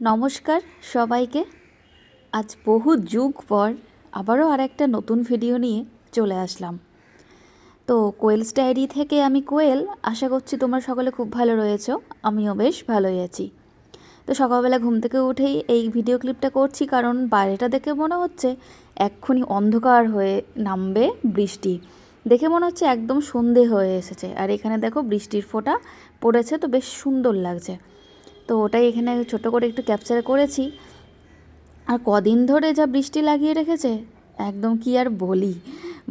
নমস্কার সবাইকে। আজ বহু যুগ পর আবারও আর একটা নতুন ভিডিও নিয়ে চলে আসলাম। তো কোয়েলস ডায়েরি থেকে আমি কোয়েল। আশা করছি তোমরা সকলে খুব ভালো রয়েছো, আমিও বেশ ভালোই আছি। তো সকালবেলা ঘুম থেকে উঠেই এই ভিডিও ক্লিপটা করছি কারণ বাইরেটা দেখে মনে হচ্ছে এক্ষুনি অন্ধকার হয়ে নামবে বৃষ্টি। দেখে মনে হচ্ছে একদম সন্ধে হয়ে এসেছে। আর এখানে দেখো বৃষ্টির ফোঁটা পড়েছে, তো বেশ সুন্দর লাগছে। তো ওটাই এখানে ছোট করে একটু ক্যাপচার করেছি। আর কদিন ধরে যা বৃষ্টি লাগিয়ে রেখেছে, একদম কি আর বলি।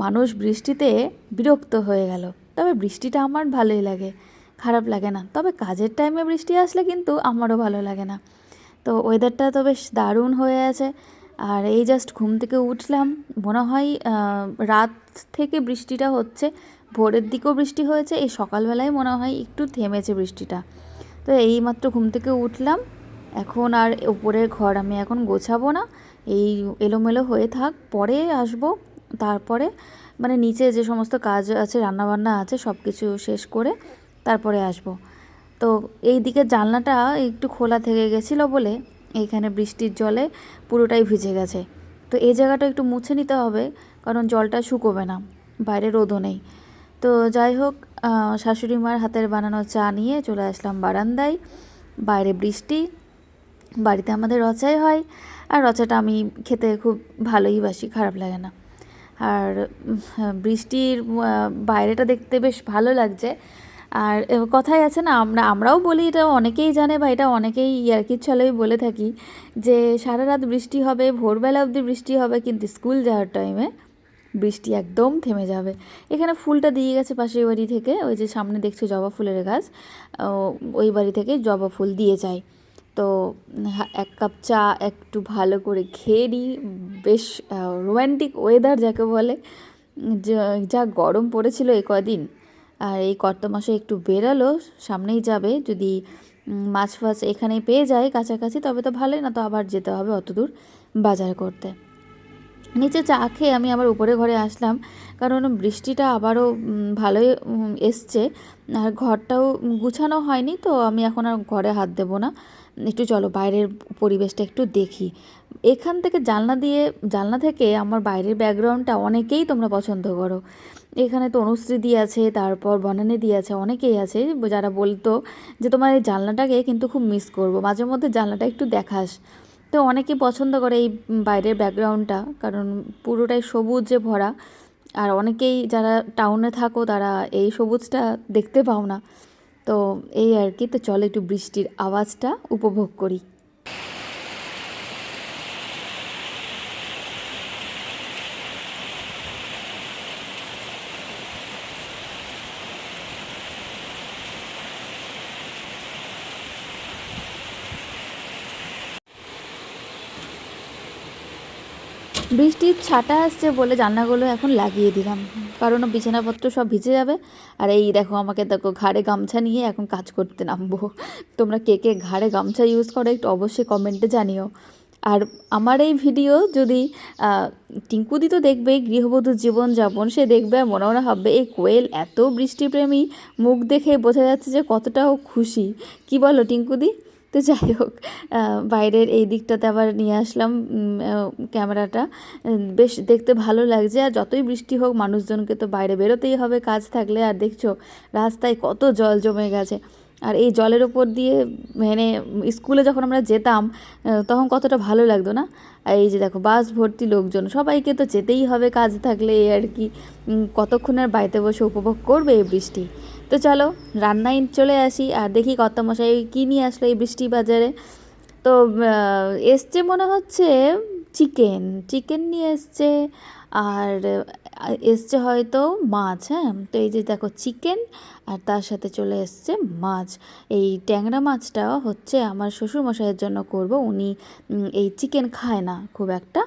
মানুষ বৃষ্টিতে বিরক্ত হয়ে গেল। তবে বৃষ্টিটা আমার ভালোই লাগে, খারাপ লাগে না। তবে কাজের টাইমে বৃষ্টি আসলে কিন্তু আমারও ভালো লাগে না। তো ওয়েদারটা তো বেশ দারুণ হয়ে আছে। আর এই জাস্ট ঘুম থেকে উঠলাম, মনে হয় রাত থেকে বৃষ্টিটা হচ্ছে, ভোরের দিকেও বৃষ্টি হয়েছে, এই সকালবেলায় মনে হয় একটু থেমেছে বৃষ্টিটা। তো এইমাত্র ঘুম থেকে উঠলাম। এখন আর উপরের ঘর আমি এখন গোছাবো না। এই এলোমেলো হয়ে থাক, পরে আসব। তারপরে মানে নিচে যে সমস্ত কাজ আছে, রান্নাবান্না আছে সব কিছু শেষ করে তারপরে আসব। তো এই দিকে জানলাটা একটু খোলা থেকে গেছিল বলে এইখানে বৃষ্টির জলে পুরোটাই ভিজে গেছে। তো এই জায়গাটা একটু মুছে নিতে হবে, কারণ জলটা শুকোবে না, বাইরে রোদও নেই। তো যাই হোক শাশুড়ি মার হাতের বানানো চা নিয়ে চলে আসলাম বারান্দায়। বাইরে বৃষ্টি, বাড়িতে আমাদের রচাই হয়, আর রচাটা আমি খেতে খুব ভালোই বাসি, খারাপ লাগে না। আর বৃষ্টির বাইরেটা দেখতে বেশ ভালো লাগছে। আর কথাই আছে না, আমরা, আমরাও বলি, এটা অনেকেই জানে বা এটা অনেকেই ইয়ার্কির ছলেই বলে থাকি, যে সারা রাত বৃষ্টি হবে, ভোরবেলা অবধি বৃষ্টি হবে, কিন্তু স্কুল যাওয়ার টাইমে বৃষ্টি একদম থেমে যাবে। এখানে ফুলটা দিয়ে গেছে পাশের বাড়ি থেকে, ওই যে সামনে দেখছ জবা ফুলের গাছ ওই বাড়ি থেকে জবা ফুল দিয়ে যায়। তো এক কাপ চা একটু ভালো করে খেয়ে নিই। বেশ রোম্যান্টিক ওয়েদার যাকে বলে, যা গরম পড়েছিল এ কদিন। আর এই কর্ত মাসে একটু বেরালো, সামনেই যাবে। যদি মাছ ফাছ এখানেই পেয়ে যায় কাছাকাছি, তবে তো ভালোই, না তো আবার যেতে হবে অত দূর বাজার করতে। নিচে চা খেয়ে আমি আবার উপরে ঘরে আসলাম। কারণ বৃষ্টিটা আবারও ভালোই এসছে। আর ঘরটাও গুছানো হয়নি তো, আমি এখন আর ঘরে হাত দেবো না। একটু চলো বাইরের পরিবেশটা একটু দেখি। এখান থেকে জানলা দিয়ে, জানলা থেকে আমার বাইরের ব্যাকগ্রাউন্ডটা অনেকেই তোমরা পছন্দ করো। এখানে তো অনুশ্রী দিয়ে আছে, তারপর বনানি দিয়ে আছে, অনেকেই আছে যারা বলতো যে, তোমার এই জানলাটাকে কিন্তু খুব মিস করব। মাঝে মধ্যে জানলাটা একটু দেখাস। তো অনেকে পছন্দ করে এই বাইরের ব্যাকগ্রাউন্ডটা কারণ পুরোটাই সবুজে ভরা। আর অনেকেই যারা টাউনে থাকো, তারা এই সবুজটা দেখতে পাও না। তো এই আর কি, তো চলে একটু বৃষ্টির আওয়াজটা উপভোগ করি। বৃষ্টির ছাটা আসছে বলে জানলাগুলো এখন লাগিয়ে দিলাম। কারণ বিছানাপত্র সব ভিজে যাবে। আর এই দেখো আমাকে দেখো ঘাড়ে গামছা নিয়ে এখন কাজ করতে নামবো। তোমরা কে কে ঘাড়ে গামছা ইউজ করো একটু অবশ্যই কমেন্টে জানিও। আর আমার এই ভিডিও যদি টিঙ্কুদি তো দেখবে গৃহবধূ জীবনযাপন সে দেখবে, আর মনে মনে হবে এই কোয়েল এত বৃষ্টিপ্রেমী মুখ দেখে বোঝা যাচ্ছে যে কতটাও খুশি। কি বলো টিঙ্কুদি? তো যাই হোক বাইরের এই দিকটাতে আবার নিয়ে আসলাম ক্যামেরাটা। বেশ দেখতে ভালো লাগছে আর যতই বৃষ্টি হোক, মানুষজনকে তো বাইরে বেরোতেই হবে কাজ থাকলে। আর দেখছ, রাস্তায় কত জল জমে গেছে। আর এই জলের ওপর দিয়ে মানে স্কুলে যখন আমরা যেতাম তখন কতটা ভালো লাগতো না? আর এই যে দেখো, বাস ভর্তি লোকজন, সবাইকে তো যেতেই হবে কাজ থাকলে। আর কি কতক্ষণ আর বাড়িতে বসে উপভোগ করবে এই বৃষ্টি? তো চলো, রান্নায় চলে আসি আর দেখি কত মশাই কী নিয়ে আসলো এই বৃষ্টি বাজারে। তো এসছে মনে হচ্ছে চিকেন চিকেন নিয়ে এসছে আর এসছে হয়তো মাছ হ্যাঁ? তো এই যে দেখো চিকেন আর তার সাথে চলে এসছে মাছ। এই ট্যাংরা মাছটা হচ্ছে আমার শ্বশুরমশাইয়ের জন্য করব, উনি এই চিকেন খায় না খুব একটা,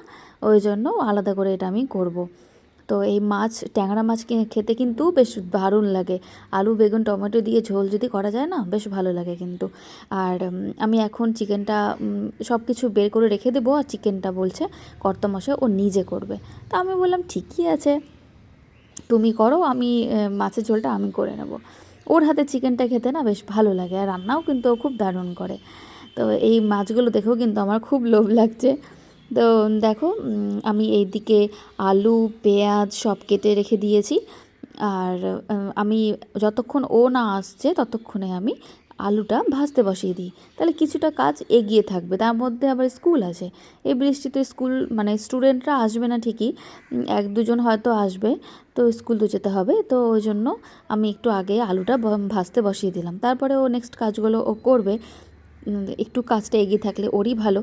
ওই জন্য আলাদা করে এটা আমি করব। তো এই মাছ, ট্যাংরা মাছ কিনে খেতে কিন্তু বেশ দারুণ লাগে। আলু, বেগুন, টমেটো দিয়ে ঝোল যদি করা যায় না, বেশ ভালো লাগে কিন্তু। আর আমি এখন চিকেনটা সব কিছু বের করে রেখে দেবো আর চিকেনটা বলছে কর্তমশাই ও নিজে করবে। তা আমি বললাম, ঠিকই আছে। তুমি করো, আমি মাছের ঝোলটা আমি করে নেব। ওর হাতে চিকেনটা খেতে না বেশ ভালো লাগে, আর রান্নাও কিন্তু খুব দারুণ করে। তো এই মাছগুলো দেখেও কিন্তু আমার খুব লোভ লাগছে। তো দেখো আমি এইদিকে আলু, পেঁয়াজ সব কেটে রেখে দিয়েছি। আর আমি যতক্ষণ ও না আসছে, ততক্ষণে আমি আলুটা ভাজতে বসিয়ে দিই। তাহলে কিছুটা কাজ এগিয়ে থাকবে। তার মধ্যে আবার স্কুল আছে। এই বৃষ্টিতে স্কুল মানে স্টুডেন্টরা আসবে না ঠিকই। এক দুজন হয়তো আসবে, তো স্কুল তো যেতে হবে। তো ওই জন্য আমি একটু আগে আলুটা ভাজতে বসিয়ে দিলাম। তারপরে ও নেক্সট কাজগুলো ও করবে। একটু কাজটা এগিয়ে থাকলে ওরই ভালো।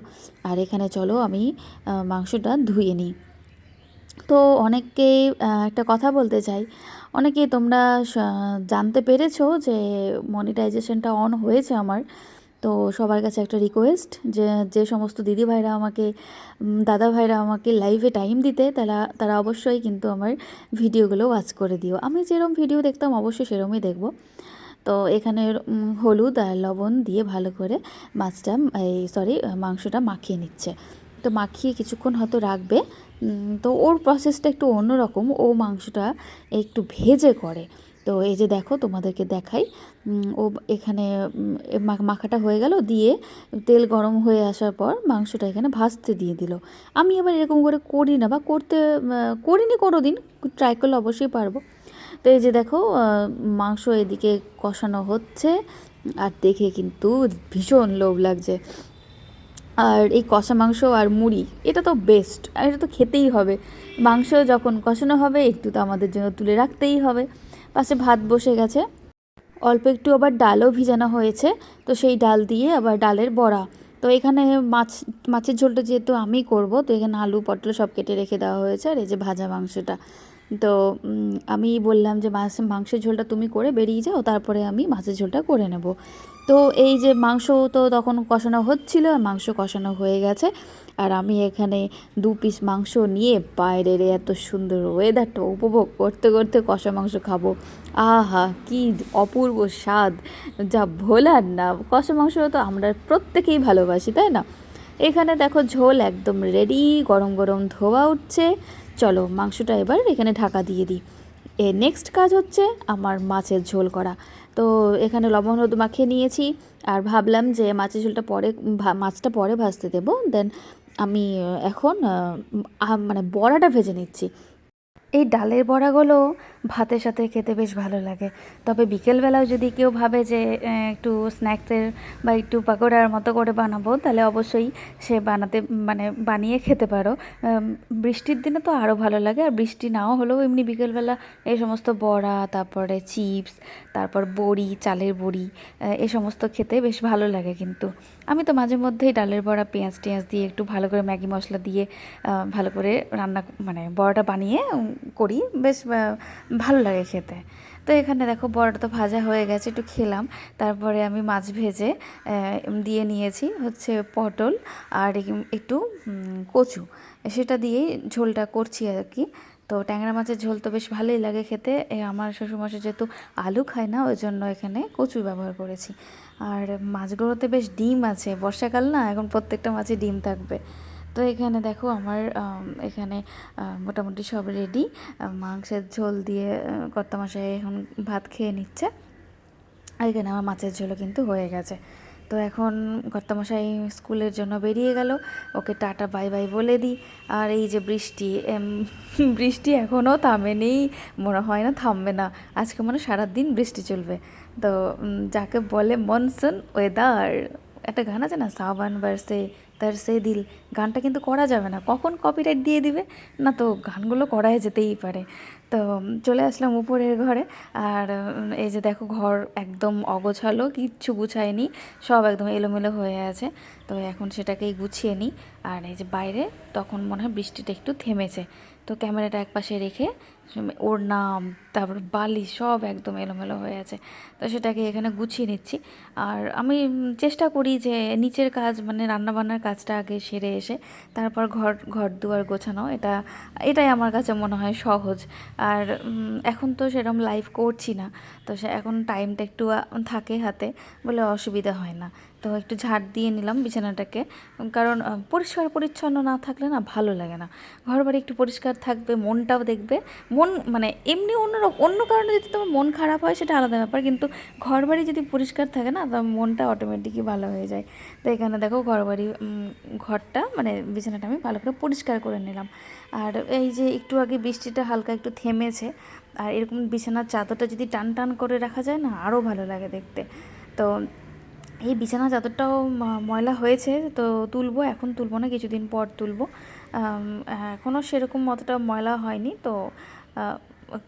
আর এখানে চলো আমি মাংসটা ধুয়ে নিই। তো অনেককেই আহ, একটা কথা বলতে চাই। অনেকেই তোমরা জানতে পেরেছ যে মনিটাইজেশনটা অন হয়েছে আমার। তো সবার কাছে একটা রিকোয়েস্ট যে যে সমস্ত দিদি ভাইরা আমাকে দাদা ভাইরা আমাকে লাইভে টাইম দিতে তারা তারা অবশ্যই কিন্তু আমার ভিডিওগুলো ওয়াচ করে দিও। আমি যেরকম ভিডিও দেখতাম অবশ্যই সেরকমই দেখব। তো এখানে হলুদ আর লবণ দিয়ে ভালো করে মাছটা, এই সরি মাংসটা মাখিয়ে নিচ্ছে। তো মাখিয়ে কিছুক্ষণ হয়তো রাখবে। তো ওর প্রসেসটা একটু অন্যরকম। ও মাংসটা একটু ভেজে করে। তো এই যে দেখো, তোমাদেরকে দেখাই। ও এখানে মাখাটা হয়ে গেল। দিয়ে তেল গরম হয়ে আসার পর মাংসটা এখানে ভাজতে দিয়ে দিল। আমি আবার এরকম করে করি না বা করতে করিনি কোনো দিন ট্রাই করলে অবশ্যই পারব। তো এই যে দেখো মাংস এদিকে কষানো হচ্ছে আর দেখে কিন্তু ভীষণ লোভ লাগছে। আর এই কষা মাংস আর মুড়ি, এটা তো বেস্ট আর এটা তো খেতেই হবে। মাংস যখন কষানো হবে, একটু তো আমাদের জন্য তুলে রাখতেই হবে। পাশে ভাত বসে গেছে। অল্প একটু আবার ডালও ভিজানো হয়েছে, তো সেই ডাল দিয়ে আবার ডালের বড়া। তো এখানে মাছ, মাছের ঝোলটা যেহেতু আমি করব, তো এখানে আলু, পটল সব কেটে রেখে দেওয়া হয়েছে, আর এই যে ভাজা মাংসটা। তো আমি বললাম যে মাছ, মাংসের ঝোলটা তুমি করে বেরিয়ে যাও, তারপরে আমি মাছের ঝোলটা করে নেব। তো এই যে মাংস তো তখন কষানো হচ্ছিল আর মাংস কষানো হয়ে গেছে। আর আমি এখানে দু পিস মাংস নিয়ে বাইরের এত সুন্দর ওয়েদারটা উপভোগ করতে করতে কষা মাংস খাব। আহা, কি অপূর্ব স্বাদ! যা ভোলার না, কষা মাংস তো আমরা প্রত্যেকেই ভালোবাসি, তাই না? এখানে দেখো ঝোল একদম রেডি গরম গরম ধোয়া উঠছে। চলো মাংসটা এবার এখানে ঢাকা দিয়ে দিই। এ নেক্সট কাজ হচ্ছে আমার মাছের ঝোল করা। তো এখানে লবণ হলুদ মাখিয়ে নিয়েছি আর ভাবলাম যে মাছের ঝোলটা পরে মাছটা পরে ভাজতে দেবো। দেন আমি, এখন মানে বড়াটা ভেজে নিচ্ছি। এই ডালের বড়াগুলো ভাতের সাথে খেতে বেশ ভালো লাগে। তবে বিকেলবেলাও যদি কেউ ভাবে যে একটু স্ন্যাক্সের বা একটু পাকোড়ার মতো করে বানাবো, তাহলে অবশ্যই সে বানাতে মানে বানিয়ে খেতে পারো। বৃষ্টির দিনে তো আরও ভালো লাগে, আর বৃষ্টি নাও হলেও এমনি বিকেলবেলা এই সমস্ত বড়া, তারপরে চিপস, তারপর বড়ি, চালের বড়ি, এ সমস্ত খেতে বেশ ভালো লাগে কিন্তু। আমি তো মাঝে মধ্যেই ডালের বড়া, পেঁয়াজ টেঁয়াজ দিয়ে একটু ভালো করে ম্যাগি মশলা দিয়ে ভালো করে রান্না মানে বড়াটা বানিয়ে করি। বেশ ভালো লাগে খেতে। তো এখানে দেখো বড়টা তো ভাজা হয়ে গেছে, একটু খেলাম। তারপরে আমি মাছ ভেজে দিয়ে নিয়েছি হচ্ছে পটল আর একটু কচু। সেটা দিয়েই ঝোলটা করছি আর কি তো ট্যাংরা মাছের ঝোল তো বেশ ভালোই লাগে খেতে। আমার শ্বশুরমশাই যেহেতু আলু খায় না, ওই জন্য এখানে কচু ব্যবহার করেছি। আর মাছগুলোতে বেশ ডিম আছে। বর্ষাকাল না, এখন প্রত্যেকটা মাছে ডিম থাকবে। তো এখানে দেখো আমার এখানে মোটামুটি সব রেডি মাংসের ঝোল দিয়ে কর্তামশাই এখন ভাত খেয়ে নিচ্ছে। আর এখানে আমার মাছের ঝোলও কিন্তু হয়ে গেছে। তো এখন কর্তামশাই স্কুলের জন্য বেরিয়ে গেল। ওকে টাটা, বাই বাই বলে দিই। আর এই যে বৃষ্টি বৃষ্টি এখনও থামেনি। মনে হয় না থামবে না। আজকে মনে সারাদিন বৃষ্টি চলবে। তো যাকে বলে মনসুন ওয়েদার একটা গান আছে না, সাবান বারসে তার সে দিল, গানটা কিন্তু করা যাবে না। কখন কপিরাইট দিয়ে দিবে? না তো গানগুলো করাই যেতেই পারে। তো চলে আসলাম উপরের ঘরে, আর এই যে দেখো ঘর একদম অগোছালো, কিচ্ছু গুছায়নি, সব একদম এলোমেলো হয়ে আছে। তো এখন সেটাকেই গুছিয়ে নিই। আর এই যে বাইরে, তখন মনে হয় বৃষ্টিটা একটু থেমেছে। তো ক্যামেরাটা এক পাশে রেখে ওর নাম তারপর বালি সব একদম এলোমেলো হয়ে আছে। তো সেটাকে এখানে গুছিয়ে নিচ্ছি। আর আমি চেষ্টা করি যে নিচের কাজ মানে রান্নাবান্নার কাজটা আগে সেরে এসে তারপর ঘর ঘর দুয়ার গোছানো, এটা, এটাই আমার কাছে মনে হয় সহজ। আর এখন তো সেরকম লাইভ করছি না। তো সে, এখন টাইমটা একটু থাকে হাতে, বলে অসুবিধা হয় না। তো একটু ঝাড় দিয়ে নিলাম বিছানাটাকে। কারণ পরিষ্কার পরিচ্ছন্ন না থাকলে না ভালো লাগে না। ঘর বাড়ি একটু পরিষ্কার থাকবে, মনটাও দেখবে। মন মানে এমনি অন্য অন্য কারণে যদি তোমার মন খারাপ হয় সেটা আলাদা ব্যাপার। কিন্তু ঘর বাড়ি যদি পরিষ্কার থাকে না তো মনটা অটোমেটিকই ভালো হয়ে যায়। তো এখানে দেখো ঘর বাড়ি ঘরটা মানে বিছানাটা আমি ভালো করে পরিষ্কার করে নিলাম। আর এই যে একটু আগে বৃষ্টিটা হালকা একটু থেমেছে, আর এরকম বিছানার চাদরটা যদি টান টান করে রাখা যায় না আরও ভালো লাগে দেখতে। তো এই বিছানা চাদরটাও ময়লা হয়েছে তো তুলবো, এখন তুলবো না, কিছুদিন পর তুলবো। এখনও সেরকম অতটা ময়লা হয়নি তো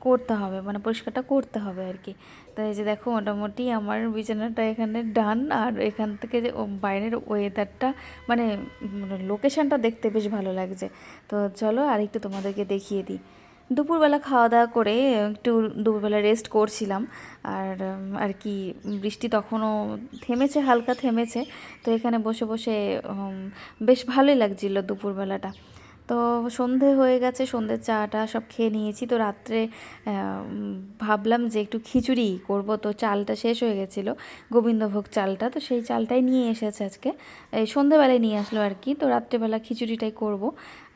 করতে হবে মানে পরিষ্কারটা করতে হবে আর কি। তো এই যে দেখো, মোটামুটি আমার বিছানাটা এখানে ডান, আর এখান থেকে যে বাইরের ওয়েদারটা মানে লোকেশানটা দেখতে বেশ ভালো লাগছে। তো চলো আর একটু তোমাদেরকে দেখিয়ে দিই। দুপুরবেলা খাওয়া দাওয়া করে একটু দুপুরবেলা রেস্ট করছিলাম। আর আর কি, বৃষ্টি তখনও থেমেছে, হালকা থেমেছে। তো এখানে বসে বসে বেশ ভালোই লাগছিল দুপুরবেলাটা। তো সন্ধে হয়ে গেছে সন্ধ্যের চাটা সব খেয়ে নিয়েছি। তো রাত্রে ভাবলাম যে একটু খিচুড়ি করব। তো চালটা শেষ হয়ে গেছিল, গোবিন্দভোগ চালটা। তো সেই চালটাই নিয়ে এসেছে আজকে। এই সন্ধেবেলায় নিয়ে আসলো আর কি। তো রাত্রেবেলা খিচুড়িটাই করব।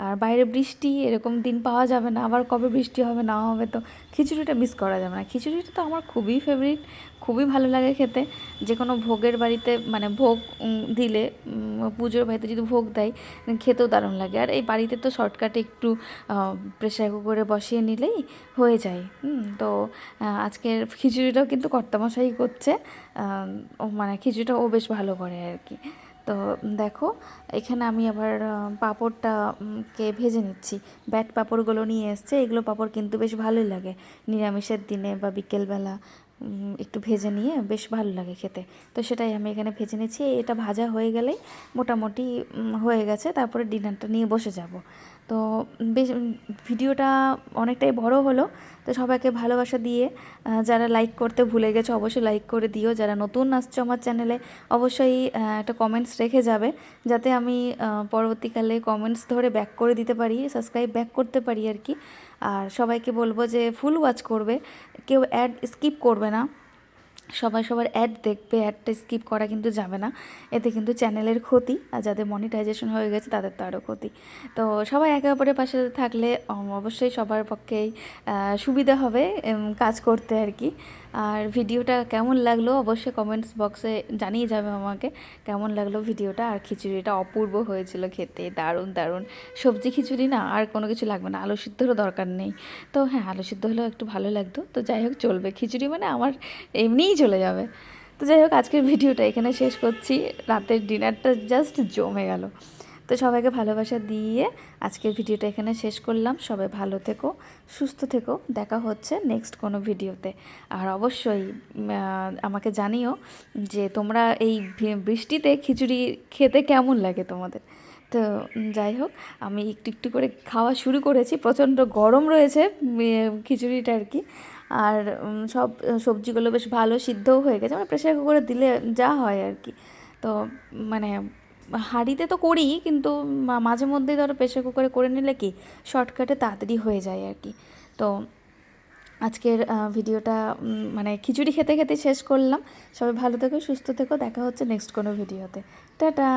আর বাইরে বৃষ্টি, এরকম দিন পাওয়া যাবে না। আবার কবে বৃষ্টি হবে, না হবে, তো খিচুড়িটা মিস করা যাবে না। খিচুড়িটা তো আমার খুবই ফেভারিট খুবই ভালো লাগে খেতে। যে কোনো ভোগের বাড়িতে মানে ভোগ দিলে পুজোর বাড়িতে যদি ভোগ দেয় খেতেও দারুণ লাগে। আর এই বাড়িতে তো শর্টকাটে একটু প্রেশার কুকারে বসিয়ে নিলেই হয়ে যায়। তো আজকের খিচুড়িটাও কিন্তু কর্তামশাই করছে। মানে খিচুড়িটা ও বেশ ভালো করে আর কি। তো দেখো এখানে আমি আবার আহ, পাঁপড়টা উম, কে ভেজে নিচ্ছি। ব্যাট পাঁপড়গুলো নিয়ে এসছে। এগুলো পাঁপড় কিন্তু বেশ ভালোই লাগে। নিরামিষের দিনে বা বিকেলবেলা একটু ভেজে নিয়ে বেশ ভালো লাগে খেতে। তো সেটাই আমি এখানে ভেজে নিচ্ছি। এটা ভাজা হয়ে গেলেই মোটামুটি হয়ে গেছে। তারপরে ডিনারটা নিয়ে বসে যাব। তো বেশ ভিডিওটা অনেকটাই বড় হলো। তো সবাইকে ভালোবাসা দিয়ে যারা লাইক করতে ভুলে গেছো অবশ্যই লাইক করে দিও। যারা নতুন আসছো আমার চ্যানেলে অবশ্যই একটা কমেন্টস রেখে যাবে। যাতে আমি পরবর্তীকালে কমেন্টস ধরে ব্যাক করে দিতে পারি সাবস্ক্রাইব ব্যাক করতে পারি আর কি। আর সবাইকে বলব যে ফুল ওয়াচ করবে। কেউ অ্যাড স্কিপ করবে না। সবাই সবার অ্যাড দেখবে অ্যাডটা স্কিপ করা কিন্তু যাবে না। এতে কিন্তু চ্যানেলের ক্ষতি আর যাদের মনিটাইজেশন হয়ে গেছে তাদের তো আরও ক্ষতি। তো সবাই একে অপরের পাশে থাকলে অবশ্যই সবার পক্ষেই সুবিধা হবে কাজ করতে আর কি। আর ভিডিওটা কেমন লাগল অবশ্যই কমেন্টস বক্সে জানিয়ে যাবে আমাকে কেমন লাগল ভিডিওটা। আর খিচুড়িটা অপূর্ব হয়েছিল খেতে, দারুণ দারুণ। সবজি খিচুড়ি না, আর কোনো কিছু লাগবে না। আলু সিদ্ধরও দরকার নেই। তো হ্যাঁ আলু সিদ্ধ হলেও একটু ভালো লাগতো। তো যাই হোক, চলবে। খিচুড়ি মানে আমার এমনিই চলে যাবে। তো যাই হোক, আজকের ভিডিওটা এখানে শেষ করছি। রাতের ডিনারটা জাস্ট জমে গেল। তো সবাইকে ভালোবাসা দিয়ে আজকের ভিডিওটা এখানে শেষ করলাম। সবাই ভালো থেকো, সুস্থ থেকো। দেখা হচ্ছে নেক্সট কোনো ভিডিওতে। আর অবশ্যই আমাকে জানিও যে তোমরা এই বৃষ্টিতে খিচুড়ি খেতে কেমন লাগে তোমাদের। তো যাই হোক, আমি একটু একটু করে খাওয়া শুরু করেছি। প্রচণ্ড গরম রয়েছে খিচুড়িটা আর কি। আর সব, সবজিগুলো বেশ ভালো সিদ্ধও হয়ে গেছে। মানে প্রেশার কুকারে দিলে যা হয় আর কি। তো মানে হাঁড়িতে তো করি, কিন্তু মাঝে মধ্যেই ধরো প্রেশার কুকারে করে নিলে কি শর্টকাটে তাড়াতাড়ি হয়ে যায় আর কি। তো আজকের ভিডিওটা মানে খিচুড়ি খেতে খেতে শেষ করলাম। সবাই ভালো থেকো, সুস্থ থেকো, দেখা হচ্ছে নেক্সট কোনো ভিডিওতে। টাটা!